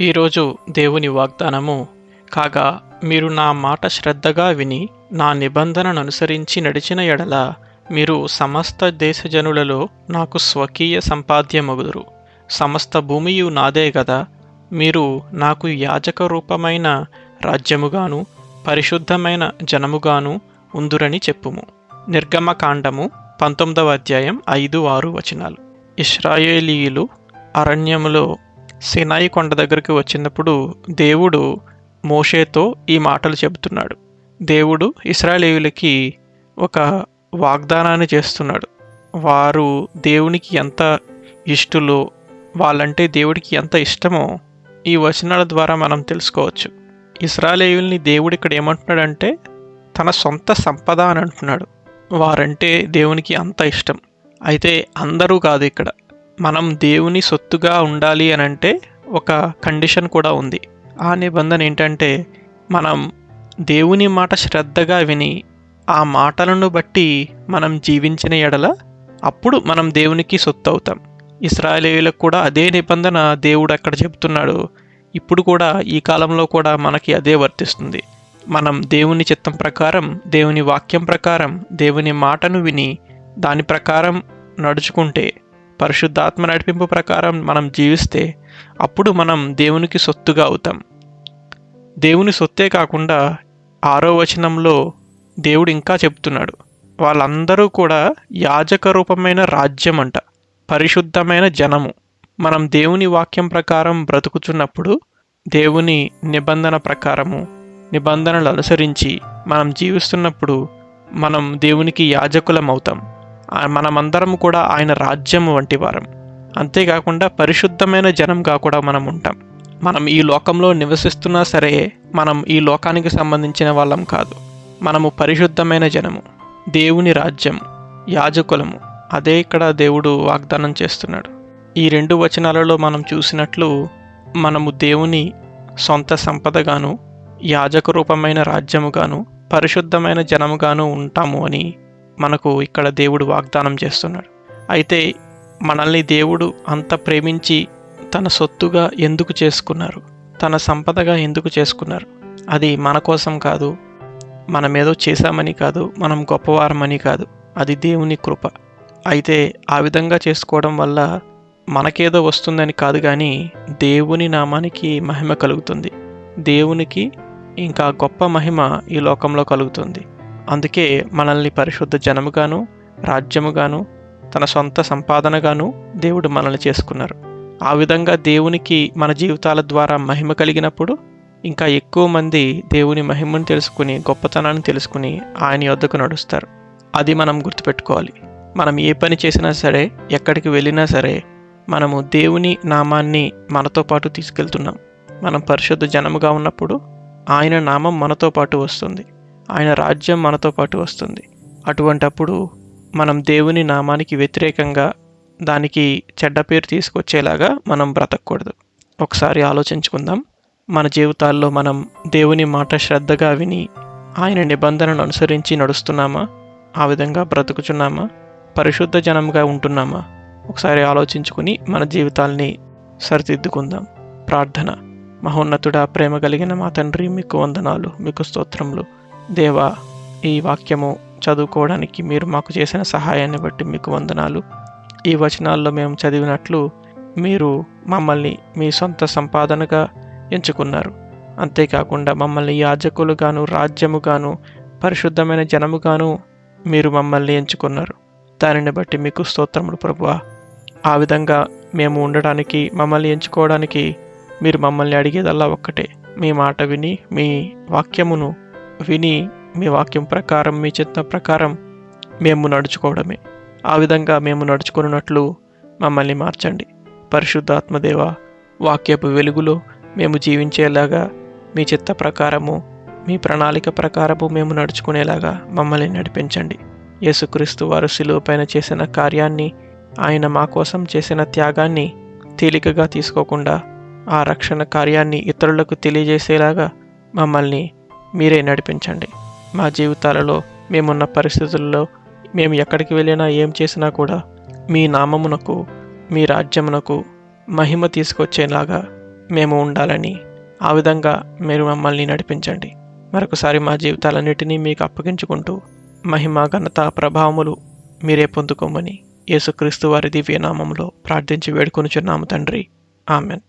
ఈరోజు దేవుని వాగ్దానము కాగా మీరు నా మాట శ్రద్ధగా విని నా నిబంధనను అనుసరించి నడిచిన ఎడల మీరు సమస్త దేశజనులలో నాకు స్వకీయ సంపాద్యమగుదురు. సమస్త భూమియు నాదే గదా మీరు నాకు యాజక రూపమైన రాజ్యముగాను పరిశుద్ధమైన జనముగాను ఉందురని చెప్పుము. నిర్గమకాండము పంతొమ్మిదవ అధ్యాయం ఐదు ఆరు వచనాలు. ఇస్రాయేలీయులు అరణ్యములో సినాయి కొండ దగ్గరికి వచ్చినప్పుడు దేవుడు మోషేతో ఈ మాటలు చెబుతున్నాడు. దేవుడు ఇస్రాయేలీయులకి ఒక వాగ్దానాన్ని చేస్తున్నాడు. వారు దేవునికి ఎంత ఇష్టలో వాళ్ళంటే దేవుడికి ఎంత ఇష్టమో ఈ వచనాల ద్వారా మనం తెలుసుకోవచ్చు. ఇస్రాయేలీయుల్ని దేవుడు ఇక్కడ ఏమంటున్నాడంటే తన సొంత సంపద అని అంటున్నాడు. వారంటే దేవునికి అంత ఇష్టం. అయితే అందరూ కాదు ఇక్కడ. మనం దేవుని సొత్తుగా ఉండాలి అని అంటే ఒక కండిషన్ కూడా ఉంది. ఆ నిబంధన ఏంటంటే మనం దేవుని మాట శ్రద్ధగా విని ఆ మాటలను బట్టి మనం జీవించిన ఎడల అప్పుడు మనం దేవునికి సొత్తు అవుతాం ఇస్రాయేలీలకు కూడా అదే నిబంధన దేవుడు అక్కడ చెప్తున్నాడు ఇప్పుడు కూడా ఈ కాలంలో కూడా మనకి అదే వర్తిస్తుంది. మనం దేవుని చిత్తం ప్రకారం దేవుని వాక్యం ప్రకారం దేవుని మాటను విని దాని ప్రకారం నడుచుకుంటే పరిశుద్ధాత్మ నడిపింపు ప్రకారం మనం జీవిస్తే అప్పుడు మనం దేవునికి సొత్తుగా అవుతాం. దేవుని సొత్తే కాకుండా ఆరో వచనంలో దేవుడు ఇంకా చెప్తున్నాడు వాళ్ళందరూ కూడా యాజక రూపమైన రాజ్యం అంట పరిశుద్ధమైన జనము. మనం దేవుని వాక్యం ప్రకారం బ్రతుకుతున్నప్పుడు దేవుని నిబంధన ప్రకారము నిబంధనలు అనుసరించి మనం జీవిస్తున్నప్పుడు మనం దేవునికి యాజకులం అవుతాం మనమందరం కూడా ఆయన రాజ్యం వంటి వారం. అంతేకాకుండా పరిశుద్ధమైన జనంగా కూడా మనం ఉంటాం. మనం ఈ లోకంలో నివసిస్తున్నా సరే మనం ఈ లోకానికి సంబంధించిన వాళ్ళం కాదు. మనము పరిశుద్ధమైన జనము దేవుని రాజ్యం యాజకులము. అదే ఇక్కడ దేవుడు వాగ్దానం చేస్తున్నాడు. ఈ రెండు వచనాలలో మనం చూసినట్లు మనము దేవుని సొంత సంపదగాను యాజక రూపమైన రాజ్యముగాను పరిశుద్ధమైన జనముగాను ఉంటాము అని మనకు ఇక్కడ దేవుడు వాగ్దానం చేస్తున్నాడు. అయితే మనల్ని దేవుడు అంత ప్రేమించి తన సొత్తుగా ఎందుకు చేసుకున్నారు? తన సంపదగా ఎందుకు చేసుకున్నారు? అది మన కోసం కాదు మనమేదో చేశామని కాదు మనం గొప్పవారమని కాదు. అది దేవుని కృప. అయితే ఆ విధంగా చేసుకోవడం వల్ల మనకేదో వస్తుందని కాదు కానీ దేవుని నామానికి మహిమ కలుగుతుంది. దేవునికి ఇంకా గొప్ప మహిమ ఈ లోకంలో కలుగుతుంది. అందుకే మనల్ని పరిశుద్ధ జనముగాను రాజ్యముగాను తన సొంత సంపాదనగాను దేవుడు మనల్ని చేసుకున్నారు. ఆ విధంగా దేవునికి మన జీవితాల ద్వారా మహిమ కలిగినప్పుడు ఇంకా ఎక్కువ మంది దేవుని మహిమను తెలుసుకుని గొప్పతనాన్ని తెలుసుకుని ఆయన యొద్దకు నడుస్తారు. అది మనం గుర్తుపెట్టుకోవాలి. మనం ఏ పని చేసినా సరే ఎక్కడికి వెళ్ళినా సరే మనము దేవుని నామాన్ని మనతో పాటు తీసుకెళ్తున్నాం. మనం పరిశుద్ధ జనముగా ఉన్నప్పుడు ఆయన నామం మనతో పాటు వస్తుంది. ఆయన రాజ్యం మనతో పాటు వస్తుంది. అటువంటప్పుడు మనం దేవుని నామానికి వ్యతిరేకంగా దానికి చెడ్డ పేరు తీసుకొచ్చేలాగా మనం బ్రతకూడదు. ఒకసారి ఆలోచించుకుందాం. మన జీవితాల్లో మనం దేవుని మాట శ్రద్ధగా విని ఆయన నిబంధనను అనుసరించి నడుస్తున్నామా? ఆ విధంగా బ్రతుకుచున్నామా? పరిశుద్ధ జనంగా ఉంటున్నామా? ఒకసారి ఆలోచించుకుని మన జీవితాల్ని సరిదిద్దుకుందాం. ప్రార్థన. మహోన్నతుడా ప్రేమ కలిగిన మా తండ్రి మీకు వందనాలు మీకు స్తోత్రములు. దేవా ఈ వాక్యము చదువుకోవడానికి మీరు మాకు చేసిన సహాయాన్ని బట్టి మీకు వందనాలు. ఈ వచనాల్లో మేము చదివినట్లు మీరు మమ్మల్ని మీ సొంత సంపాదనగా ఎంచుకున్నారు. అంతేకాకుండా మమ్మల్ని యాజకులుగాను రాజ్యముగాను పరిశుద్ధమైన జనముగాను మీరు మమ్మల్ని ఎంచుకున్నారు. దానిని బట్టి మీకు స్తోత్రములు ప్రభువా. ఆ విధంగా మేము ఉండడానికి మమ్మల్ని ఎంచుకోవడానికి మీరు మమ్మల్ని అడిగేదల్లా ఒక్కటే. మీ మాట విని మీ వాక్యమును విని మీ వాక్యం ప్రకారం మీ చిత్త ప్రకారం మేము నడుచుకోవడమే. ఆ విధంగా మేము నడుచుకున్నట్లు మమ్మల్ని మార్చండి. పరిశుద్ధాత్మదేవ వాక్యపు వెలుగులో మేము జీవించేలాగా మీ చిత్త ప్రకారము మీ ప్రణాళిక ప్రకారము మేము నడుచుకునేలాగా మమ్మల్ని నడిపించండి. యేసుక్రీస్తు వారు శిలువ పైన చేసిన కార్యాన్ని ఆయన మా కోసం చేసిన త్యాగాన్ని తేలికగా తీసుకోకుండా ఆ రక్షణ కార్యాన్ని ఇతరులకు తెలియజేసేలాగా మమ్మల్ని మీరే నడిపించండి. మా జీవితాలలో మేమున్న పరిస్థితుల్లో మేము ఎక్కడికి వెళ్ళినా ఏం చేసినా కూడా మీ నామమునకు మీ రాజ్యమునకు మహిమ తీసుకొచ్చేలాగా మేము ఉండాలని ఆ విధంగా మీరు మమ్మల్ని నడిపించండి. మరొకసారి మా జీవితాలన్నిటినీ మీకు అప్పగించుకుంటూ మహిమ ఘనత ప్రభావములు మీరే పొందుకోమని యేసుక్రీస్తు వారి దివ్యనామంలో ప్రార్థించి వేడుకొనుచున్నాము తండ్రి. ఆమెన్.